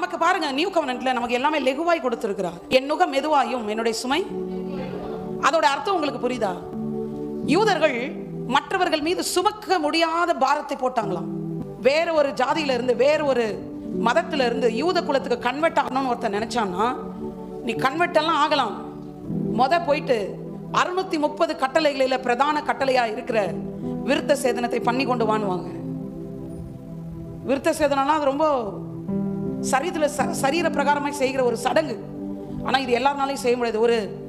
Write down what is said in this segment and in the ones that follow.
நமக்கு பாருங்க நியூ கவர்னன்ட்ல நமக்கு எல்லாமே லெகுவாய் கொடுத்திருக்கிறார். என் நுகம் மெதுவாயும் என்னுடைய சுமை? அதோட அர்த்தம் உங்களுக்கு புரியுதா? யூதர்கள் மற்றவர்கள் மீது சுமக்க முடியாத பாரத்தை போட்டாங்களாம். வேற ஒரு ஜாதியில இருந்து வேற ஒரு மதத்துல இருந்து யூத குலத்துக்கு கன்வெர்ட் ஆகணும்னு ஒருத்தன் நினைச்சான்னா நீ கன்வெர்ட் எல்லாம் ஆகலாம். மொத போயிட்டு அறுநூத்தி முப்பது கட்டளைகளில பிரதான கட்டளையா இருக்கிற விருத்த சேதனத்தை பண்ணி கொண்டு வாங்குவாங்க விருத்த சேதனம்லாம் அது ரொம்ப சரீரத்தில் ச- சரீர பிரகாரமாக செய்கிற ஒரு சடங்கு. ஆனால் இது எல்லாருனாலையும் செய்ய முடியாது. ஒரு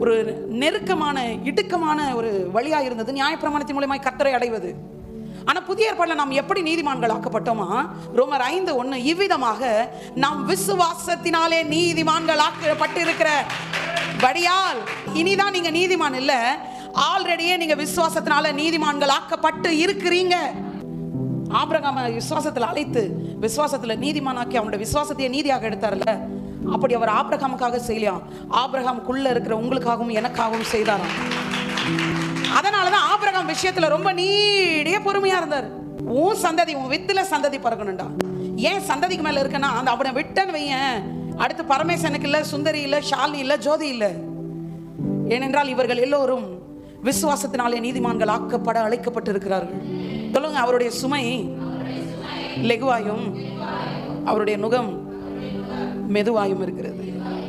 ஒரு நெருக்கமான இடுக்கமான ஒரு வழியாக இருந்தது. நியாயப்பிரமாணத்தின் மூலமாய் கத்தரை அடைவது. ஆனால் புதிய ஏற்பாட்டில் நாம் எப்படி நீதிமான்கள் ஆக்கப்பட்டோமா? ரோமர் ஐந்து ஒன்று இவ்விதமாக நாம் விசுவாசத்தினாலே நீதிமான்கள் ஆக்கப்பட்டிருக்கிற படியால். இனிதான் நீங்கள் நீதிமான் இல்லை. ஆல்ரெடியே நீங்கள் விசுவாசத்தினால நீதிமான்கள் ஆக்கப்பட்டு இருக்கிறீங்க. ஆபிரகாம விசுவாசத்துல அழைத்து விசுவாசத்துல நீதிமானாக்கி அவனோட விசுவாசத்தையே நீதியாக எடுத்தார்ல? அப்படி அவர் ஆபிரகாமுக்காக செய்யலாம் ஆபிரகாமுக்குள்ள இருக்கிற உங்களுக்காகவும் எனக்காகவும் செய்தாராம் அதனாலதான் ஆபிரகாம் விஷயத்துல ரொம்ப நீடிய பொறுமையா இருந்தார். உன் சந்ததி உன் வித்துல சந்ததி பறக்கணும்டா. ஏன் சந்ததிக்கு மேல இருக்கேன்னா அந்த அவனை விட்டன்னு வையன். அடுத்து பரமேசனுக்கு இல்ல சுந்தரி இல்ல ஷாலி இல்ல ஜோதி இல்ல. ஏனென்றால் இவர்கள் எல்லோரும் விசுவாசத்தினாலே நீதிமான்கள் ஆக்கப்பட அழைக்கப்பட்டிருக்கிறார்கள். சொல்லுங்க அவருடைய சுமை லெகுவாயும் அவருடைய நுகம் மெதுவாயும் இருக்கிறது.